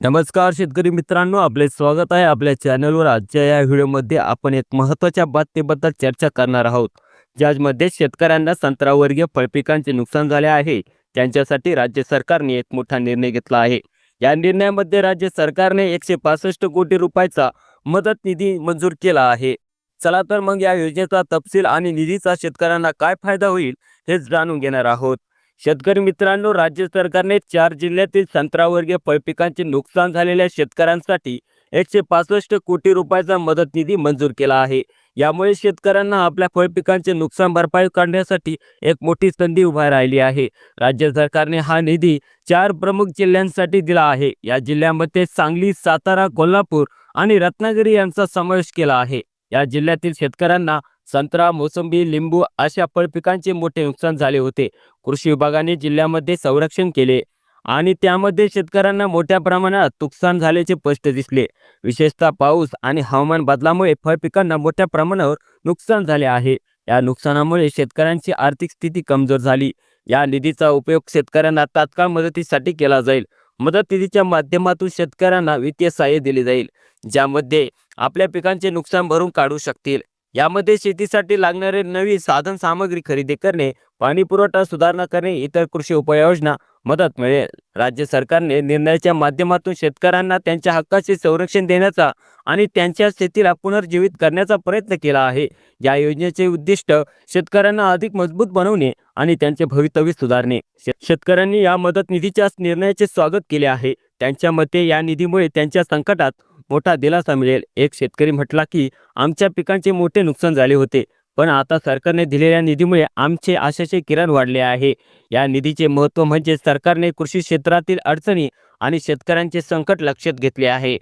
नमस्कार शेतकरी मित्रांनो आपले स्वागत आहे आपल्या चॅनलवर. आजच्या या व्हिडिओमध्ये आपण एक महत्त्वाच्या बातमीबद्दल चर्चा करणार आहोत ज्यामध्ये शेतकऱ्यांना संत्रावर्गीय फळपिकांचे नुकसान झाले आहे. त्यांच्यासाठी राज्य सरकारने एक मोठा निर्णय घेतला आहे. या निर्णयामध्ये राज्य सरकारने एकशे पासष्ट कोटी रुपयाचा मदत निधी मंजूर केला आहे. चला तर मग या योजनेचा तपशील आणि निधीचा शेतकऱ्यांना काय फायदा होईल हेच जाणून घेणार आहोत. शेतकरी मित्रांनो राज्य सरकारने चार जिल्ह्यातील संत्रावर्गीय फळपिकांचे नुकसान झालेल्या शेतकऱ्यांसाठी एकशे पासष्ट कोटी रुपयाचा मदत निधी मंजूर केला आहे. यामुळे शेतकऱ्यांना आपल्या फळपिकांचे नुकसान भरपाई करण्यासाठी एक मोठी संधी उभा राहिली आहे. राज्य सरकारने हा निधी चार प्रमुख जिल्ह्यांसाठी दिला आहे. या जिल्ह्यामध्ये सांगली सातारा कोल्हापूर आणि रत्नागिरी यांचा समावेश केला आहे. या जिल्ह्यातील शेतकऱ्यांना संत्रा मोसंबी लिंबू अशा फळपिकांचे मोठे नुकसान झाले होते. कृषी विभागाने जिल्ह्यामध्ये संरक्षण केले आणि त्यामध्ये शेतकऱ्यांना मोठ्या प्रमाणात नुकसान झाल्याचे स्पष्ट दिसले. विशेषतः पाऊस आणि हवामान बदलामुळे फळपिकांना मोठ्या प्रमाणावर नुकसान झाले आहे. या नुकसानामुळे शेतकऱ्यांची आर्थिक स्थिती कमजोर झाली. या निधीचा उपयोग शेतकऱ्यांना तात्काळ मदतीसाठी केला जाईल. मदत निधीच्या माध्यमातून शेतकऱ्यांना वित्तीय सहाय्य दिले जाईल ज्यामध्ये आपल्या पिकांचे नुकसान भरून काढू शकतील. यामध्ये शेतीसाठी लागणारे नवी साधन सामग्री खरेदी करणे पाणी पुरवठा सुधारणा करणे इतर कृषी उपाययोजना मदत मिळेल. राज्य सरकारने निर्णयाच्या माध्यमातून शेतकऱ्यांना त्यांच्या हक्काचे संरक्षण देण्याचा आणि त्यांच्या शेतीला पुनर्जीवित करण्याचा प्रयत्न केला आहे. या योजनेचे उद्दिष्ट शेतकऱ्यांना अधिक मजबूत बनवणे आणि त्यांचे भवितव्य सुधारणे. शेतकऱ्यांनी या मदत निधीच्या निर्णयाचे स्वागत केले आहे. त्यांच्या मते या निधीमुळे त्यांच्या संकटात मोठा दिलासा मिळेल. एक शेतकरी म्हटला की आमच्या पिकांचे मोठे नुकसान झाले होते पण आता सरकारने दिलेल्या निधीमुळे आमचे आशाचे किरण वाढले आहे. या निधीचे महत्त्व म्हणजे सरकारने कृषी क्षेत्रातील अडचणी आणि शेतकऱ्यांचे संकट लक्षात घेतले आहे.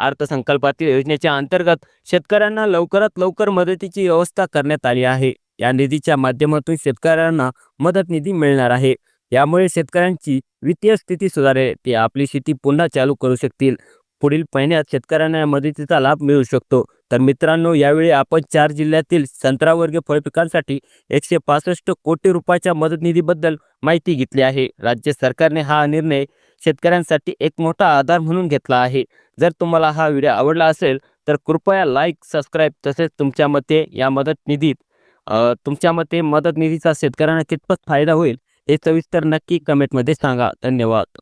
अर्थसंकल्पातील योजनेच्या अंतर्गत शेतकऱ्यांना लवकरात लवकर मदतीची व्यवस्था करण्यात आली आहे. या निधीच्या माध्यमातून शेतकऱ्यांना मदत निधी मिळणार आहे. यामुळे शेतकऱ्यांची वित्तीय स्थिती सुधारेल. ते आपली शेती पुन्हा चालू करू शकतील. पुढील महिन्यात शेतकऱ्यांना या मदतीचा लाभ मिळू शकतो. तर मित्रांनो यावेळी आपण चार जिल्ह्यातील संत्रावर्गीय फळपिकांसाठी एकशे पासष्ट कोटी रुपयाच्या मदत निधीबद्दल माहिती घेतली आहे. राज्य सरकारने हा निर्णय शेतकऱ्यांसाठी एक मोठा आधार म्हणून घेतला आहे. जर तुम्हाला हा व्हिडिओ आवडला असेल तर कृपया लाईक सबस्क्राईब तसेच तुमच्या मते या मदत निधीत तुमच्या मते मदत निधीचा शेतकऱ्यांना कितपत फायदा होईल हे सविस्तर नक्की कमेंटमध्ये सांगा. धन्यवाद.